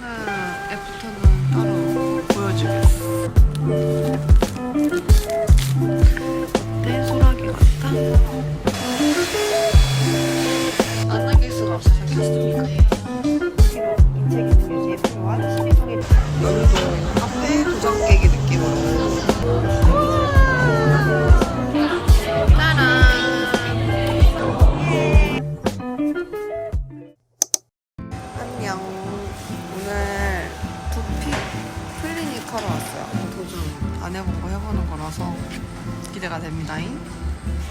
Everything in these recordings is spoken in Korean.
하는 애프터는 따로 안 해본 거 해보는 거라서 기대가 됩니다잉.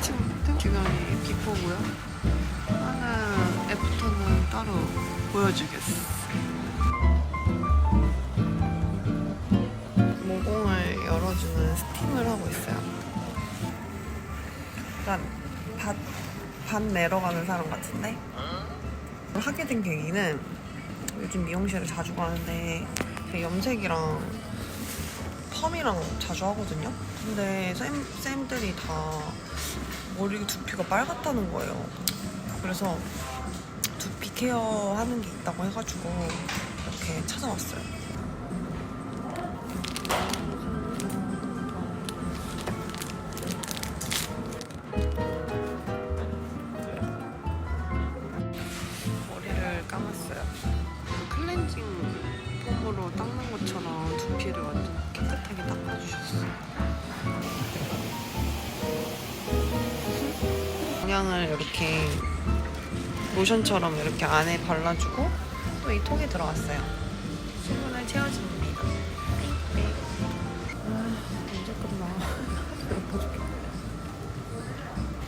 지금 주변이 비포고요. 하는 애프터는 따로 보여주겠어. 모공을 열어주는 스팀을 하고 있어요. 약간 밭, 밭 내러 가는 사람 같은데? 하게 된 계기는 요즘 미용실을 자주 가는데 그 염색이랑 펌이랑 자주 하거든요. 근데 쌤, 쌤들이 다 머리 두피가 빨갛다는 거예요. 그래서 두피 케어 하는 게 있다고 해가지고 이렇게 찾아왔어요. 폼으로 닦는 것처럼 두피를 완전 깨끗하게 닦아주셨어요. 영양을 이렇게 로션처럼 이렇게 안에 발라주고 또이 통에 들어갔어요. 수분을 채워줍니다. 아, 언제 끝나?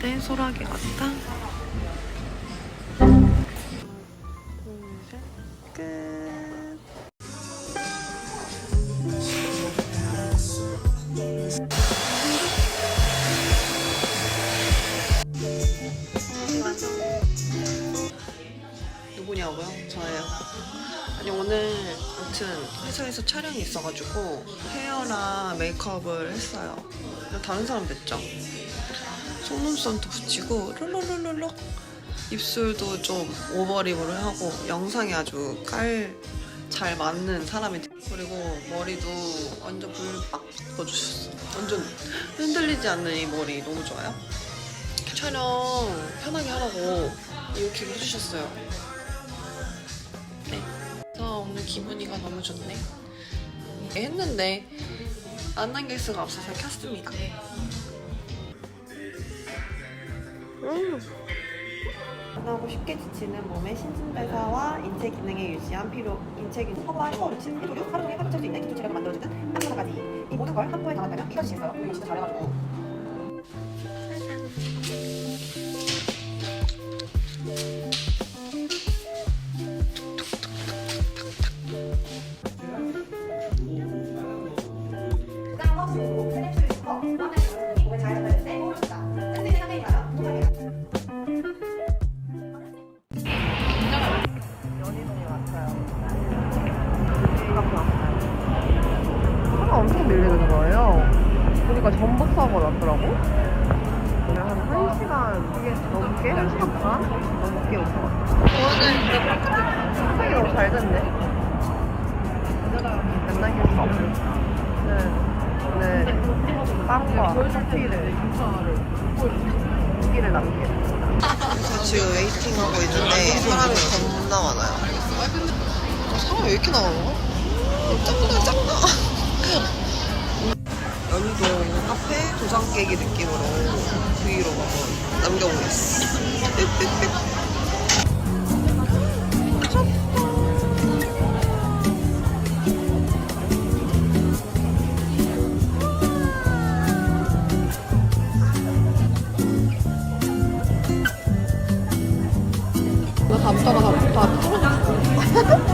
네, 소라기 같다. 아니 오늘 아무튼 회사에서 촬영이 있어가지고 헤어나 메이크업을 했어요. 다른 사람 됐죠? 속눈썹도 붙이고 룰루룰루룩 입술도 좀 오버립으로 하고 영상에 아주 깔 잘 맞는 사람이 됐- 그리고 머리도 완전 불빡 바꿔주셨어. 완전 흔들리지 않는 이 머리 너무 좋아요. 촬영 편하게 하라고 이렇게 해주셨어요. 네. 기분이가 너무 좋네. 했는데 안 남길 수가 없어서 켰습니다. 음. 하고 쉽게 지치는 몸의 신진대사와 인체 기능의 유지한 피로, 인체 기능 허브와 혀, 루틴, 피로류, 하루 종일 활동할 수 있는 기초 재료가 만들어지는 한사까지 이 모든 걸 한 번에 담았다면 피어지시 있어요. 이거 진짜 잘해가지고 전복 사고 났더라고. 그냥 한 1시간 넘게, 1시간 반 넘게 오고. 오늘 상상이 너무 잘 됐네. 안 남길 수 없는. 오늘 빵과 커피를 고기를 남기겠습니다. 지금 웨이팅하고 있는데 사람이 겁나 많아요. 어, 사람이 왜 이렇게 거야? 짱나 짱나. 도장 깨기 느낌으로 브이로그 남겨보겠습니다. 다 붙어가 다 붙어.